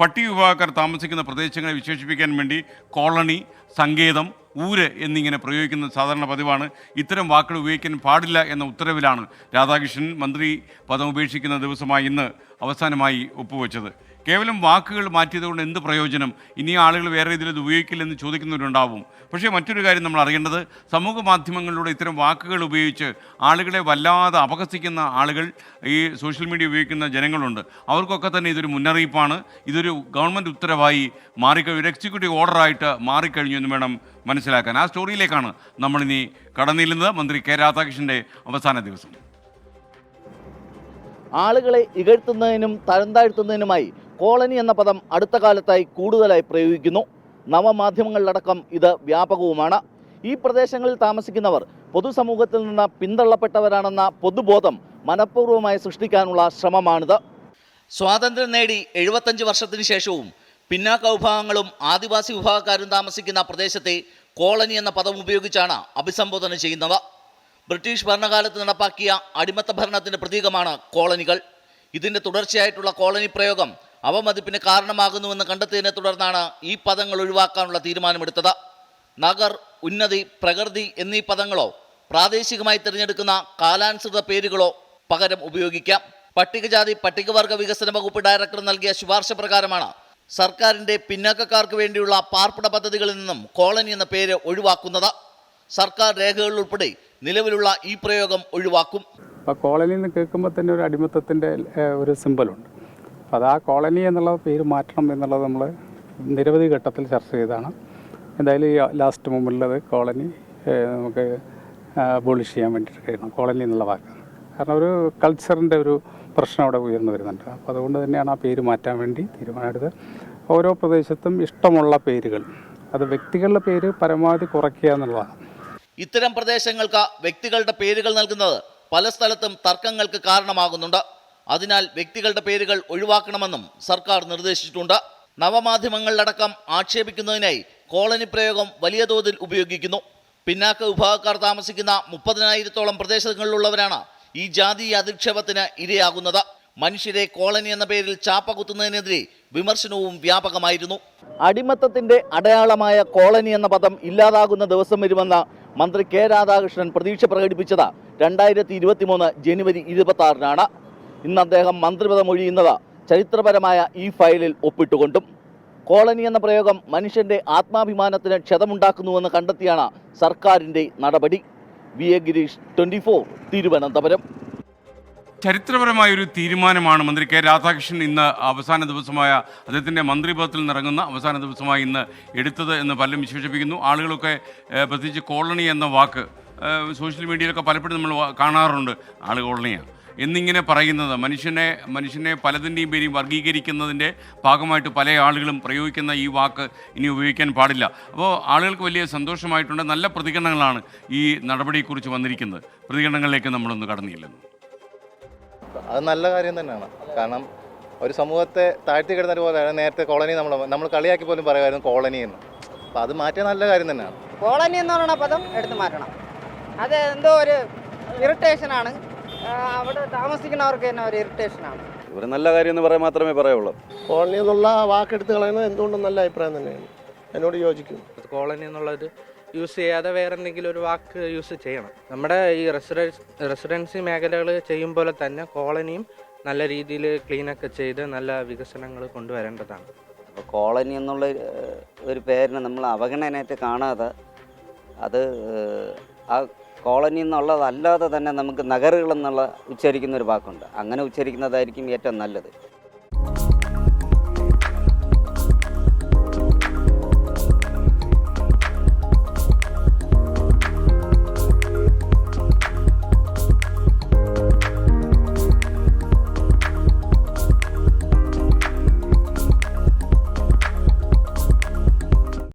പട്ടിക വിഭാഗക്കാർ താമസിക്കുന്ന പ്രദേശങ്ങളെ വിശേഷിപ്പിക്കാൻ വേണ്ടി കോളനി സങ്കേതം ഊര് എന്നിങ്ങനെ പ്രയോഗിക്കുന്ന സാധാരണ പതിവാണ്. ഇത്തരം വാക്കുകൾ ഉപയോഗിക്കാൻ പാടില്ല എന്ന ഉത്തരവിലാണ് രാധാകൃഷ്ണൻ മന്ത്രി പദം ഉപേക്ഷിക്കുന്ന ദിവസമായി ഇന്ന് അവസാനമായി ഒപ്പുവെച്ചത്. കേവലം വാക്കുകൾ മാറ്റിയതുകൊണ്ട് എന്ത് പ്രയോജനം? ഇനി ആളുകൾ വേറെ ഇതിൽ ഇത് ഉപയോഗിക്കില്ലെന്ന് ചോദിക്കുന്നവരുണ്ടാവും. പക്ഷേ മറ്റൊരു കാര്യം നമ്മൾ അറിയേണ്ടത് സമൂഹ മാധ്യമങ്ങളിലൂടെ ഇത്തരം വാക്കുകൾ ഉപയോഗിച്ച് ആളുകളെ വല്ലാതെ അപകസിക്കുന്ന ആളുകൾ ഈ സോഷ്യൽ മീഡിയ ഉപയോഗിക്കുന്ന ജനങ്ങളുണ്ട്. അവർക്കൊക്കെ തന്നെ ഇതൊരു മുന്നറിയിപ്പാണ്. ഇതൊരു ഗവൺമെന്റ് ഉത്തരവായി മാറിക്കഴിഞ്ഞു ഒരു എക്സിക്യൂട്ടീവ് ഓർഡറായിട്ട് മാറിക്കഴിഞ്ഞു എന്ന് വേണം മനസ്സിലാക്കാൻ. ആ സ്റ്റോറിയിലേക്കാണ് നമ്മളിനി കടന്നിരുന്നത്. മന്ത്രി കെ രാധാകൃഷ്ണന്റെ അവസാന ദിവസം. ആളുകളെ ഇകഴ്ത്തുന്നതിനും തരം താഴ്ത്തുന്നതിനുമായി കോളനി എന്ന പദം അടുത്ത കാലത്തായി കൂടുതലായി പ്രയോഗിക്കുന്നു. നവമാധ്യമങ്ങളിലടക്കം ഇത് വ്യാപകവുമാണ്. ഈ പ്രദേശങ്ങളിൽ താമസിക്കുന്നവർ പൊതുസമൂഹത്തിൽ നിന്ന് പിന്തള്ളപ്പെട്ടവരാണെന്ന പൊതുബോധം മനഃപൂർവമായി സൃഷ്ടിക്കാനുള്ള ശ്രമമാണിത്. സ്വാതന്ത്ര്യം നേടി എഴുപത്തഞ്ച് വർഷത്തിന് ശേഷവും പിന്നാക്ക വിഭാഗങ്ങളും ആദിവാസി വിഭാഗക്കാരും താമസിക്കുന്ന പ്രദേശത്തെ കോളനി എന്ന പദം ഉപയോഗിച്ചാണ് അഭിസംബോധന ചെയ്യുന്നത്. ബ്രിട്ടീഷ് ഭരണകാലത്ത് നടപ്പാക്കിയ അടിമത്ത ഭരണത്തിന്റെ പ്രതീകമാണ് കോളനികൾ. ഇതിന്റെ തുടർച്ചയായിട്ടുള്ള കോളനി പ്രയോഗം അവമതിപ്പിന് കാരണമാകുന്നുവെന്ന് കണ്ടെത്തിയതിനെ തുടർന്നാണ് ഈ പദങ്ങൾ ഒഴിവാക്കാനുള്ള തീരുമാനമെടുത്തത്. നഗർ ഉന്നതി പ്രകൃതി എന്നീ പദങ്ങളോ പ്രാദേശികമായി തിരഞ്ഞെടുക്കുന്ന കാലാനുസൃത പേരുകളോ പകരം ഉപയോഗിക്കാം. പട്ടികജാതി പട്ടികവർഗ വികസന വകുപ്പ് ഡയറക്ടർ നൽകിയ ശുപാർശ പ്രകാരമാണ് സർക്കാരിന്റെ പിന്നാക്കക്കാർക്ക് വേണ്ടിയുള്ള പാർപ്പിട പദ്ധതികളിൽ നിന്നും കോളനി എന്ന പേര് ഒഴിവാക്കുന്നത്. സർക്കാർ രേഖകളിൽ ഉൾപ്പെടെ നിലവിലുള്ള ഈ പ്രയോഗം ഒഴിവാക്കും. അപ്പോൾ കോളനി എന്ന് കേൾക്കുമ്പോൾ തന്നെ ഒരു അടിമത്തത്തിന്റെ ഒരു സിമ്പലുണ്ട് അത് ആ കോളനി എന്നുള്ള പേര് മാറ്റണം എന്നുള്ളത് നമ്മൾ നിരവധി ഘട്ടത്തിൽ ചർച്ച ചെയ്തതാണ്. എന്തായാലും ഈ ലാസ്റ്റ് മുമ്പിലുള്ളത് കോളനി നമുക്ക് ബോളിഷ് ചെയ്യാൻ വേണ്ടിയിട്ട് കഴിയണം. കോളനി എന്നുള്ള വാക്ക്. കാരണം ഒരു കൾച്ചറിന്റെ ഒരു പ്രശ്നം അവിടെ ഉയർന്നു വരുന്നുണ്ട്. അപ്പോൾ അതുകൊണ്ട് തന്നെയാണ് ആ പേര് മാറ്റാൻ വേണ്ടി തീരുമാനമെടുത്തത്. ഓരോ പ്രദേശത്തും ഇഷ്ടമുള്ള പേരുകൾ അത് വ്യക്തികളുടെ പേര് പരമാവധി കുറയ്ക്കുക എന്നുള്ളതാണ്. ഇത്തരം പ്രദേശങ്ങൾക്ക് വ്യക്തികളുടെ പേരുകൾ നൽകുന്നത് പല സ്ഥലത്തും തർക്കങ്ങൾക്ക് കാരണമാകുന്നുണ്ട്. അതിനാൽ വ്യക്തികളുടെ പേരുകൾ ഒഴിവാക്കണമെന്നും സർക്കാർ നിർദ്ദേശിച്ചിട്ടുണ്ട്. നവമാധ്യമങ്ങളിലടക്കം ആക്ഷേപിക്കുന്നതിനായി കോളനി പ്രയോഗം വലിയ തോതിൽ ഉപയോഗിക്കുന്നു. പിന്നാക്ക വിഭാഗക്കാർ താമസിക്കുന്ന മുപ്പതിനായിരത്തോളം പ്രദേശങ്ങളിലുള്ളവരാണ് ഈ ജാതീയ അധിക്ഷേപത്തിന് ഇരയാകുന്നത്. മനുഷ്യരെ കോളനി എന്ന പേരിൽ ചാപ്പ കുത്തുന്നതിനെതിരെ വിമർശനവും വ്യാപകമായിരുന്നു. അടിമത്തത്തിന്റെ അടയാളമായ കോളനി എന്ന പദം ഇല്ലാതാകുന്ന ദിവസം വരുമെന്ന് മന്ത്രി കെ രാധാകൃഷ്ണൻ പ്രതീക്ഷ പ്രകടിപ്പിച്ചത് രണ്ടായിരത്തി ഇരുപത്തിമൂന്ന് ജനുവരി ഇരുപത്തി ആറിനാണ് ഇന്ന് അദ്ദേഹം മന്ത്രിപദം ഒഴിയുന്നത്. ചരിത്രപരമായ ഈ ഫയലിൽ ഒപ്പിട്ടുകൊണ്ടും കോളനി എന്ന പ്രയോഗം മനുഷ്യന്റെ ആത്മാഭിമാനത്തിന് ക്ഷതമുണ്ടാക്കുന്നുവെന്ന് കണ്ടെത്തിയാണ് സർക്കാരിന്റെ നടപടി. V A Girish twenty four Thiruvananthapuram. ചരിത്രപരമായ ഒരു തീരുമാനമാണ് മന്ത്രി കെ രാധാകൃഷ്ണൻ ഇന്ന് അവസാന ദിവസമായ അദ്ദേഹത്തിന്റെ മന്ത്രിപദത്തിൽ നിറങ്ങുന്ന അവസാന ദിവസമായി ഇന്ന് എടുത്തത് എന്ന് പലരും വിശേഷിപ്പിക്കുന്നു. ആളുകളൊക്കെ പ്രത്യേകിച്ച് കോളനി എന്ന വാക്ക് സോഷ്യൽ മീഡിയയിലൊക്കെ പലപ്പോഴും നമ്മൾ കാണാറുണ്ട് ആൾ കോളനിയാണ്. എന്നിങ്ങനെ പറയുന്നത്. മനുഷ്യനെ മനുഷ്യനെ പലതിന്റെയും പേരിൽ വർഗീകരിക്കുന്നതിന്റെ ഭാഗമായിട്ട് പല ആളുകളും പ്രയോഗിക്കുന്ന ഈ വാക്ക് ഇനി ഉപയോഗിക്കാൻ പാടില്ല. അപ്പോൾ ആളുകൾക്ക് വലിയ സന്തോഷമായിട്ടുണ്ട്. നല്ല പ്രതികരണങ്ങളാണ് ഈ നടപടിയെക്കുറിച്ച് വന്നിരിക്കുന്നത്. പ്രതികരണങ്ങളിലേക്ക് നമ്മളൊന്ന് കടന്നില്ലെന്ന് അത് നല്ല കാര്യം തന്നെയാണ്. കാരണം ഒരു സമൂഹത്തെ താഴ്ത്തി കിടന്നൊരു പോലെ നേരത്തെ കോളനി നമ്മൾ നമ്മൾ കളിയാക്കി പോലും പറയുമായിരുന്നു കോളനി എന്ന്. അപ്പോൾ അത് മാറ്റിയ നല്ല കാര്യം തന്നെയാണ്. കോളനി എന്ന് പറയുന്ന പദം എടുത്തു മാറ്റണം. അത് എന്തോ ഒരു ഇറിറ്റേഷനാണ് അവിടെ താമസിക്കുന്നവർക്ക് തന്നെ ഒരു ഇറിറ്റേഷനാണ് ഒരു നല്ല കാര്യം എന്ന് പറയാൻ മാത്രമേ പറയുള്ളൂ. കോളനി എന്നുള്ള വാക്കെടുത്ത് കളയുന്നത് എന്തുകൊണ്ടും നല്ല അഭിപ്രായം തന്നെയാണ്. എന്നോട് യോജിക്കുന്നു. കോളനി എന്നുള്ളത് യൂസ് ചെയ്യാതെ വേറെ എന്തെങ്കിലും ഒരു വാക്ക് യൂസ് ചെയ്യണം. നമ്മുടെ ഈ റെസിഡൻസ് റെസിഡൻസി മേഖലകൾ ചെയ്യും പോലെ തന്നെ കോളനിയും നല്ല രീതിയിൽ ക്ലീനൊക്കെ ചെയ്ത് നല്ല വികസനങ്ങൾ കൊണ്ടുവരേണ്ടതാണ്. അപ്പോൾ കോളനി എന്നുള്ള ഒരു പേരിനെ നമ്മൾ അവഗണനയായിട്ട് കാണാതെ അത് ആ കോളനി എന്നുള്ളതല്ലാതെ തന്നെ നമുക്ക് നഗറുകൾ എന്നുള്ള ഉച്ചരിക്കുന്ന ഒരു വാക്കുണ്ട്. അങ്ങനെ ഉച്ചരിക്കുന്നതായിരിക്കും ഏറ്റവും നല്ലത്.